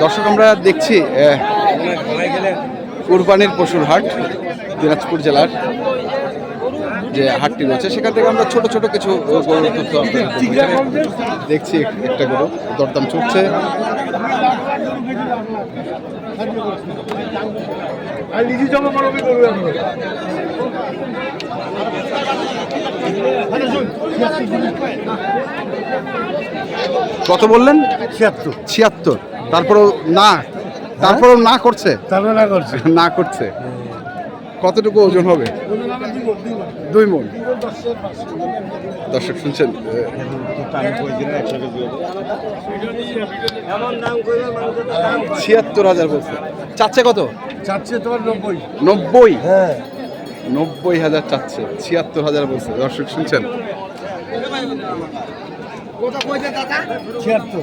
দর্শক আমরা দেখছি কুরবানির পশুর হাট দিনাজপুর জেলার যে হাটটি রয়েছে সেখান থেকে আমরা ছোট ছোট কিছু গরুর তথ্য দেখছি একটা গরু দরদাম এখন। কত বললেন? ছিয়াত্তর। ছিয়াত্তর। তারপরেও না তারপরেও না করছে? তারপরে না করছে। না করছে। কতটুকু ওজন হবে? দুই মন। দর্শক শুনছেন ছিয়াত্তর হাজার বলছে। চাচ্ছে কত? চাচ্ছে তোমার নব্বই। নব্বই? হ্যাঁ। নব্বই হাজার চাচ্ছে ছিয়াত্তর হাজার বলছে। দর্শক শুনছেন। ছিয়াত্তর।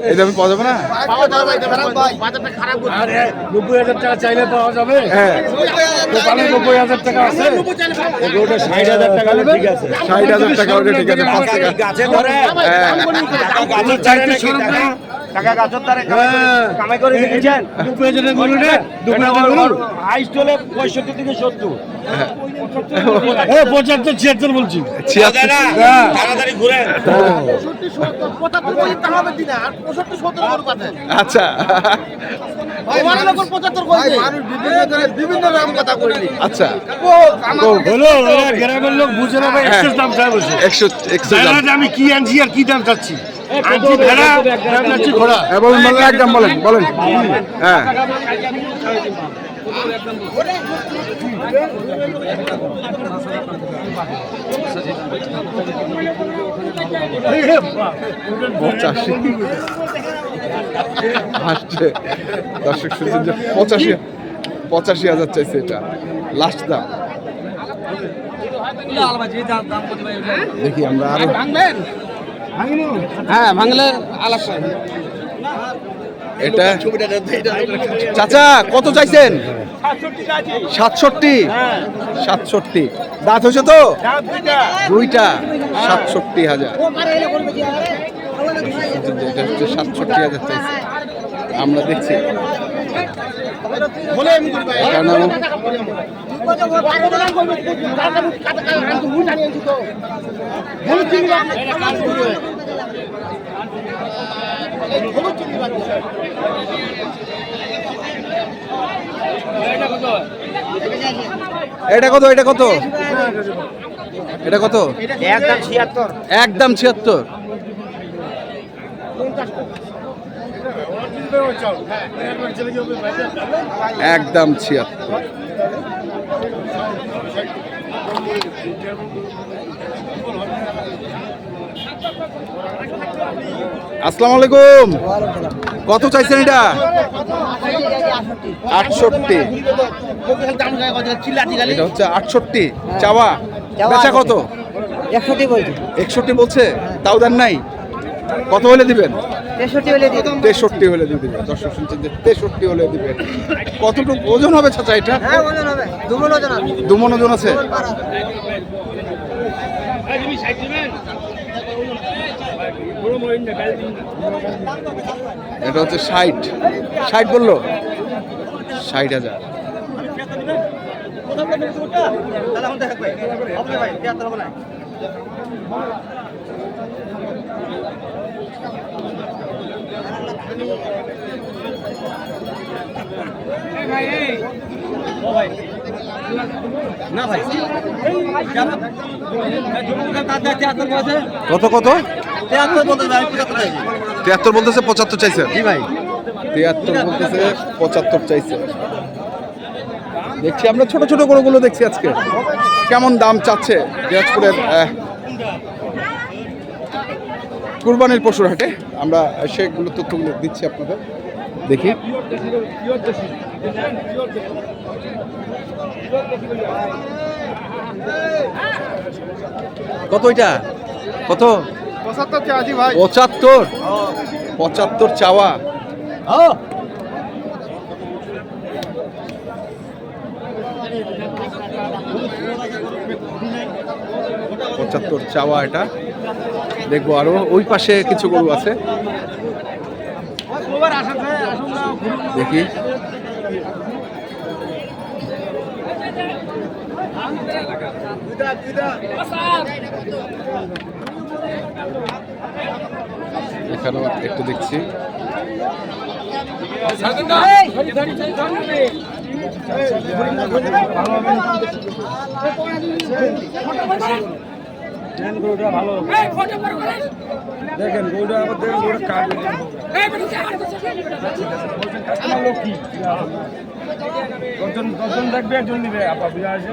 এই দামে পাওয়া যাবে না? আরে নব্বই হাজার টাকা চাইলে পাওয়া যাবে? হ্যাঁ। দোকানে নব্বই হাজার টাকা আছে। ষাট হাজার টাকা হলে ঠিক আছে। ষাট হাজার টাকা হলে ঠিক আছে পাঁচ টাকা। গাছে ধরে। গাছের চাইতে টাকা গাছের দ্বারা হ্যাঁ। কামাই করে হাইস্ট হলে পঁয়ষট্টি থেকে সত্তর। পঁচাত্তর ছিয়াত্তর বলছি। তাড়াতাড়ি ঘুরে আচ্ছা। আচ্ছা। হলো ওরা গ্রামের লোক বুঝে না ভাই হ্যাঁ। আমি কি আনছি আর কি দাম চাচ্ছি? হ্যাঁ বলুন একদম বলেন বলেন। হ্যাঁ। পঁচাশি দর্শক শুনছেন যে পঁচাশি পঁচাশি হাজার চাইছে এটা। লাস্ট দাম। দেখি আমরা আরও হ্যাঁ ভাঙলে আলাপ এটা? চাচা কত চাইছেন? সাতষট্টি। সাতষট্টি। দাঁত হয়েছে তো? দুইটা। সাতষট্টি হাজার। সাতষট্টি হাজার চাইছে। আমরা দেখছি। এটা কত? এটা কত? এটা কত? একদম ছিয়াত্তর। একদম ছিয়াত্তর। একদম ছিয়াত্তর। আসসালামু আলাইকুম। কত চাইছেন এটা? আটষট্টি। এটা হচ্ছে আটষট্টি। চাওয়া? বেচা কত? একষট্টি বলছি। একষট্টি বলছে? তাও দেন নাই? কত হলে দিবেন তেষট্টি হলে দিয়ে দিবেন দর্শক শুনছেন যে তেষট্টি হলে দিবেন কতটুকু ওজন হবে চাচা এটা হ্যাঁ দুমন ওজন দুমন ওজন আছে এটা হচ্ছে ষাট ষাট বলল ষাট হাজার কত কত? তিয়াত্তর বলতেছে পঁচাত্তর চাইছে? জি ভাই। তিয়াত্তর বলতেছে পঁচাত্তর চাইছে। দেখছি আমরা ছোট ছোট গরুগুলো দেখছি আজকে। কেমন দাম চাচ্ছে? দিনাজপুরের কুরবানির পশুর হাটে? আমরা সেগুলো তথ্যগুলো দিচ্ছি আপনাদের। দেখি। কত এটা? কত? পঁচাত্তর চাচ্ছি ভাই। পঁচাত্তর? পঁচাত্তর চাওয়া। পঁচাত্তর চাওয়া এটা। দেখব আরও। ওই পাশে কিছু গরু আছে। দেখি। এখানেও একটু দেখছি। দেখেন গরুটা আবার দেখেন গরুটা কাট দশজন দশজন দেখবে একজন নিবে। আপা বুঝা আছে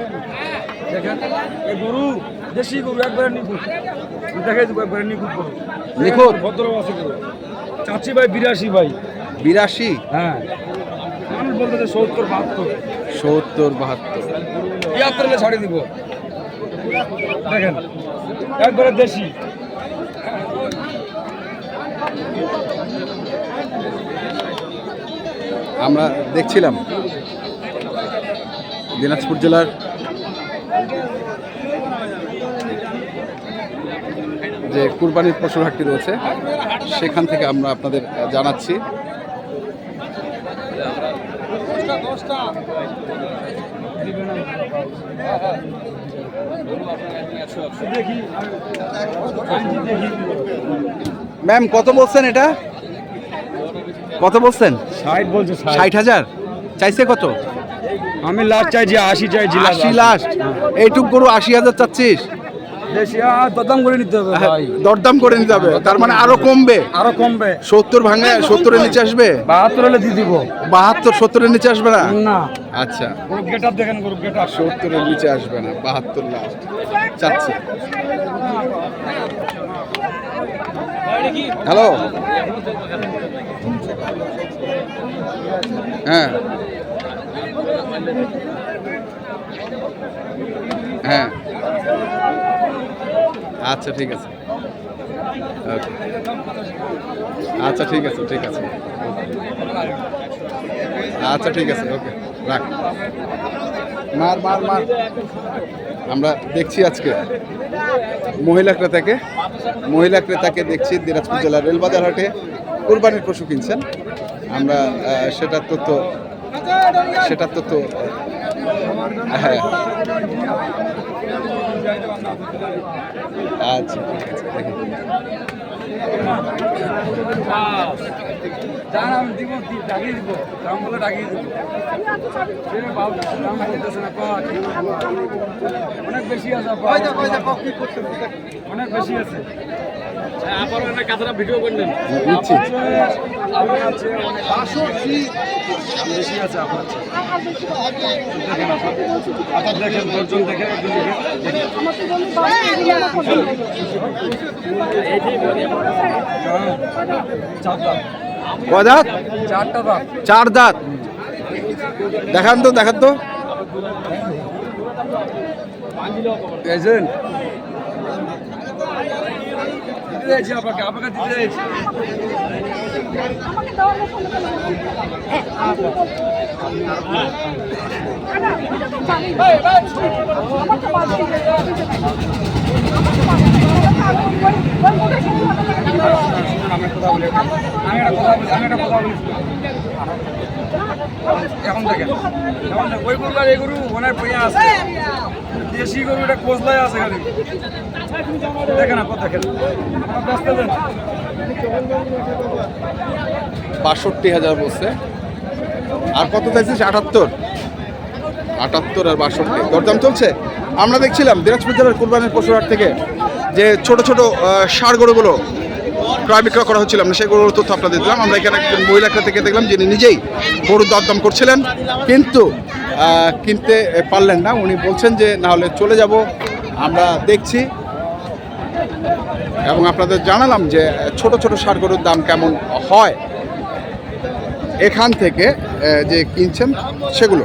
দেখেন এই গরু দেশি গরু একবারে নিখুঁত। দেখে দেবো একবারে নিখুঁত গরু। নিখুঁত? ভদ্র আছে গরু। চাচি ভাই বিরাশি ভাই। বিরাশি? হ্যাঁ। মানুষ বলতে সত্তর বাহাত্তর। সত্তর বাহাত্তর। তিয়াত্তর ছাড়িয়ে দিব। দেখেন একবারে দেশি। আমরা দেখছিলাম দিনাজপুর জেলার যে কুরবানির পশুর হাটটি রয়েছে, সেখান থেকে আমরা আপনাদের জানাচ্ছি। ম্যাম কত বলছেন এটা? কত বলছেন? ষাট বলছে ষাট। হাজার? চাইছে কত? আমি লাস্ট চাইছি আশি চাইছি আশি লাস্ট। এইটুক করু আশি হাজার চাচ্ছিস? দদাম করে নিতে হবে ভাই। দরদাম করে নিতে হবে। তার মানে আরও কমবে? আরও কমবে। সত্তর ভাঙে সত্তরের নিচে আসবে? বাহাত্তর হলে দিয়ে দিব। বাহাত্তর সত্তরের নিচে আসবে না? না। আচ্ছা। গরু গেট আপ দেখেন গরু গেট আপ সত্তরের নিচে আসবে না বাহাত্তর লাস্ট চাচ্ছে। হ্যালো হ্যাঁ। হ্যাঁ। আচ্ছা ঠিক আছে। Okay. আচ্ছা ঠিক আছে ঠিক আছে। আচ্ছা ঠিক আছে, ওকে, রাখ। মার মার মার। আমরা দেখছি আজকে। মহিলা ক্রেতাকে মহিলা ক্রেতাকে দেখছি দিনাজপুর জেলার রেলবাজার হাটে কোরবানির পশু কিনছেন। আমরা সেটার তথ্য সেটার তথ্য হ্যাঁ। আচ্ছা দেখি। আমি দিব ডাকিয়ে দিব। দাম বলে ডাকিয়ে দিব। দাম বলতেছে না। অনেক বেশি আছে অনেক বেশি আছে। নিচ্ছি আপনার আছে অনেক দাম বেশি আছে। আপনার চেয়ে। দেখেন। আপা দেখেন। কয় দাঁত? চার দাঁত। দেখান তো দেখান তো। পেয়েছেন গরু অনেক পইয়া আছে দেশি গরু এটা কোচলাই আছে খালি দেখেন বাষট্টি হাজার বলছে। আর কত চাইছিস? আটাত্তর। আটাত্তর আর বাষট্টি। দরদাম চলছে? আমরা দেখছিলাম দিনাজপুর জেলার কুরবানির পশুহাট থেকে যে ছোট ছোট সার গরুগুলো ক্রয় বিক্রয় করা হচ্ছিল, আমরা সেই গরুর তথ্য আপনাদের দিলাম। আমরা এখানে একজন মহিলাকে থেকে দেখলাম যিনি নিজেই গরুর দরদাম করছিলেন, কিন্তু কিনতে পারলেন না। উনি বলছেন যে, না হলে চলে যাব। আমরা দেখছি এবং আপনাদের জানালাম যে, ছোট ছোট সার গরুর দাম কেমন হয়। এখান থেকে যে কিনছেন সেগুলো।